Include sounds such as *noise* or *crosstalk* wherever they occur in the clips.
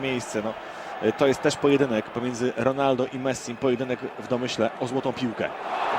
miejsce. No, y, to jest też pojedynek pomiędzy Ronaldo i Messi, pojedynek w domyśle o złotą piłkę.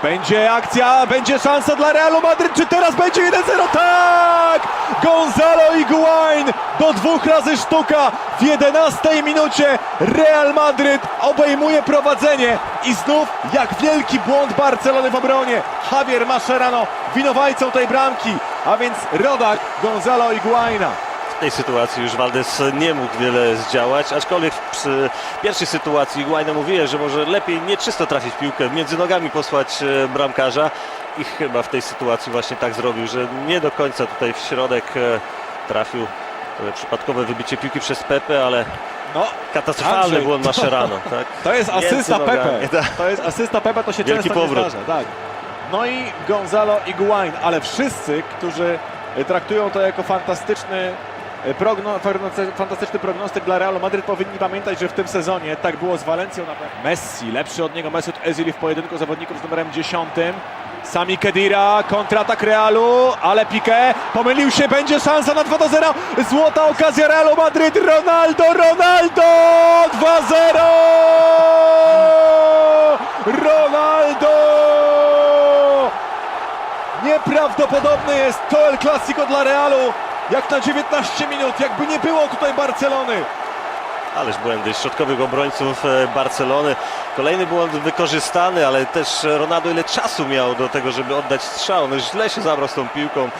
Będzie akcja, będzie szansa dla Realu Madryt, czy teraz będzie 1-0? Tak! Gonzalo Higuain do dwóch razy sztuka w 11 minucie Real Madryt obejmuje prowadzenie i znów jak wielki błąd Barcelony w obronie. Javier Mascherano winowajcą tej bramki, a więc rodak Gonzalo Higuaina. W tej sytuacji już Valdes nie mógł wiele zdziałać, aczkolwiek przy pierwszej sytuacji Guajna mówiłem, że może lepiej nie czysto trafić piłkę, między nogami posłać e, bramkarza i chyba w tej sytuacji właśnie tak zrobił, że nie do końca tutaj w środek e, trafił. E, Przypadkowe wybicie piłki przez Pepe, ale No, katastrofalny Andrzej, błąd Mascherano. *laughs* Tak? To jest asysta Pepe. *laughs* tak. To jest asysta Pepe, to się Wielki często powrót. nie zdarza. Tak. No i Gonzalo Higuain, ale wszyscy, którzy traktują to jako fantastyczny progno, fantastyczny prognostyk dla Realu Madryt powinni pamiętać, że w tym sezonie tak było z Walencją na pewno. Messi, lepszy od niego Mesut Özil w pojedynku zawodników z numerem 10. Sami Kedira, kontratak Realu, ale Piqué pomylił się, będzie szansa na 2 do 0. Złota okazja Realu Madryt, Ronaldo, Ronaldo! 2-0! Ronaldo! Nieprawdopodobne jest to El Clasico dla Realu. Jak na 19 minut, jakby nie było tutaj Barcelony. Ależ błędy środkowych obrońców e, Barcelony. Kolejny błąd wykorzystany, ale też Ronaldo ile czasu miał do tego, żeby oddać strzał. No źle się zabrał z tą piłką, e,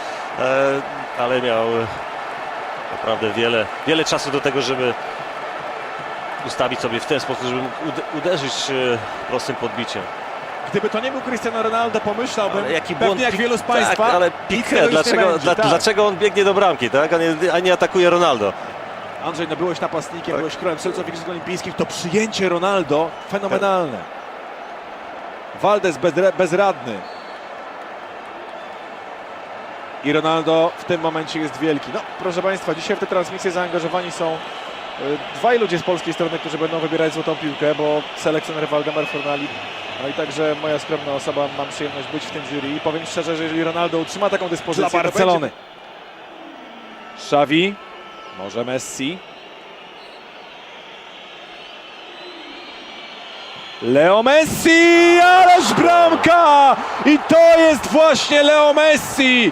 ale miał naprawdę wiele, wiele czasu do tego, żeby ustawić sobie w ten sposób, żeby mógł ude- uderzyć e, prostym podbiciem. Gdyby to nie był Cristiano Ronaldo, pomyślałbym, Ale jaki pewnie błąd jak Pi- wielu z Państwa, Tak, ale Piqué, dlaczego, będzie, dla, tak. dlaczego on biegnie do bramki, tak? a, nie, a nie atakuje Ronaldo? Andrzej, no byłeś napastnikiem, Tak. byłeś królem strzelców Igrzysk Olimpijskich, to przyjęcie Ronaldo fenomenalne. Valdes bezre- bezradny. I Ronaldo w tym momencie jest wielki. No, proszę Państwa, dzisiaj w tę transmisję zaangażowani są y, dwaj ludzie z polskiej strony, którzy będą wybierać złotą piłkę, bo selekcjoner Waldemar Fornalik, no i także moja skromna osoba, mam przyjemność być w tym jury i powiem szczerze, że jeżeli Ronaldo utrzyma taką dyspozycję, Dla Barcelony. będzie- Xavi, może Messi. Leo Messi, ależ bramka! I to jest właśnie Leo Messi!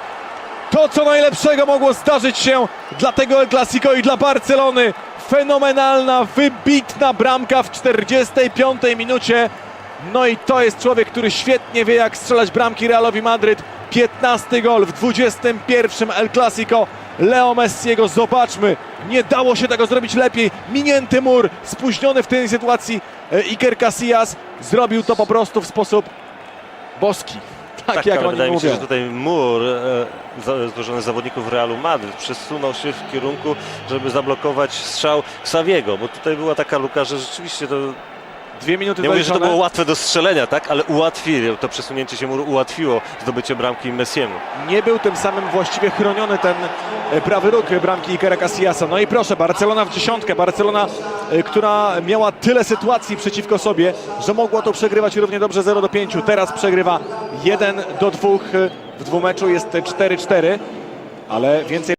To, co najlepszego mogło zdarzyć się dla tego El Clasico i dla Barcelony. Fenomenalna, wybitna bramka w 45 minucie. No i to jest człowiek, który świetnie wie, jak strzelać bramki Realowi Madryt. 15 gol w 21 El Clasico. Leo Messiego, zobaczmy, nie dało się tego zrobić lepiej. Minięty mur, spóźniony w tej sytuacji e, Iker Casillas zrobił to po prostu w sposób boski. Tak, Tak, jak oni wydaje mi się, że tutaj mur e, złożony z zawodników Realu Madryt przesunął się w kierunku, żeby zablokować strzał Xaviego, bo tutaj była taka luka, że rzeczywiście to, Dwie minuty nie mówię, że to było łatwe do strzelenia, tak, ale ułatwi, to przesunięcie się muru ułatwiło zdobycie bramki Messiemu. nie był tym samym właściwie chroniony ten e, prawy róg bramki Ikera Casillasa. No i proszę, Barcelona w dziesiątkę. Barcelona, e, która miała tyle sytuacji przeciwko sobie, że mogła to przegrywać równie dobrze 0 do 5. Teraz przegrywa 1 do 2. W dwumeczu jest 4-4, ale więcej